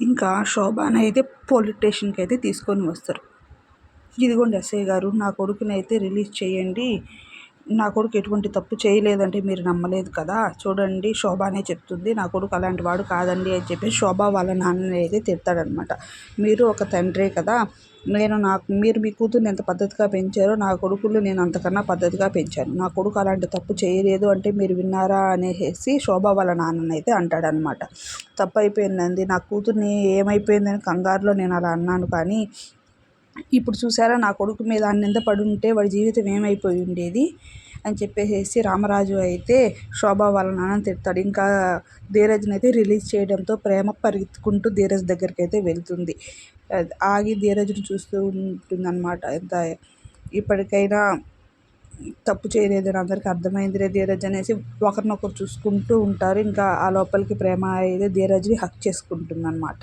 ఇంకా శోభాని అయితే పోలీస్ స్టేషన్కి అయితే తీసుకొని వస్తారు. ఇదిగోండి ఎస్ఐ గారు నా కొడుకుని అయితే రిలీజ్ చేయండి. నా కొడుకు ఎటువంటి తప్పు చేయలేదంటే మీరు నమ్మలేదు కదా. చూడండి శోభానే చెప్తుంది. నా కొడుకు అలాంటి వాడు కాదండి అని చెప్పి శోభ వాళ్ళ నాన్నని అయితే తిడతాడనమాట. మీరు ఒక తండ్రే కదా. నేను నాకు మీరు మీ కూతుర్ని ఎంత పద్ధతిగా పెంచారో నా కొడుకులు నేను అంతకన్నా పద్ధతిగా పెంచాను. నా కొడుకు అలాంటి తప్పు చేయలేదు అంటే మీరు విన్నారా అనేసి శోభ వాళ్ళ నాన్నని అయితే అంటాడనమాట. తప్పు అయిపోయిందండి. నా కూతుర్ని ఏమైపోయిందని కంగారులో నేను అలా అన్నాను కానీ ఇప్పుడు చూసారా నా కొడుకు మీద ఆ నింద పడి ఉంటే వాడి జీవితం ఏమైపోయి ఉండేది? అని చెప్పేసి రామరాజు అయితే శోభ వాళ్ళ నాన్న తిడతాడు. ఇంకా ధీరజ్ని అయితే రిలీజ్ చేయడంతో ప్రేమ పరిగెత్తుకుంటూ ధీరజ్ దగ్గరికి అయితే వెళ్తుంది. ఆగి ధీరజ్ని చూస్తూ ఉంటుందన్నమాట. ఎంత ఇప్పటికైనా తప్పు చేయలేదని అందరికీ అర్థమైందిరే ధీరజ్ అనేసి ఒకరినొకరు చూసుకుంటూ ఉంటారు. ఇంకా ఆ లోపలికి ప్రేమ అయితే ధీరజ్ని హక్ చేసుకుంటుంది అనమాట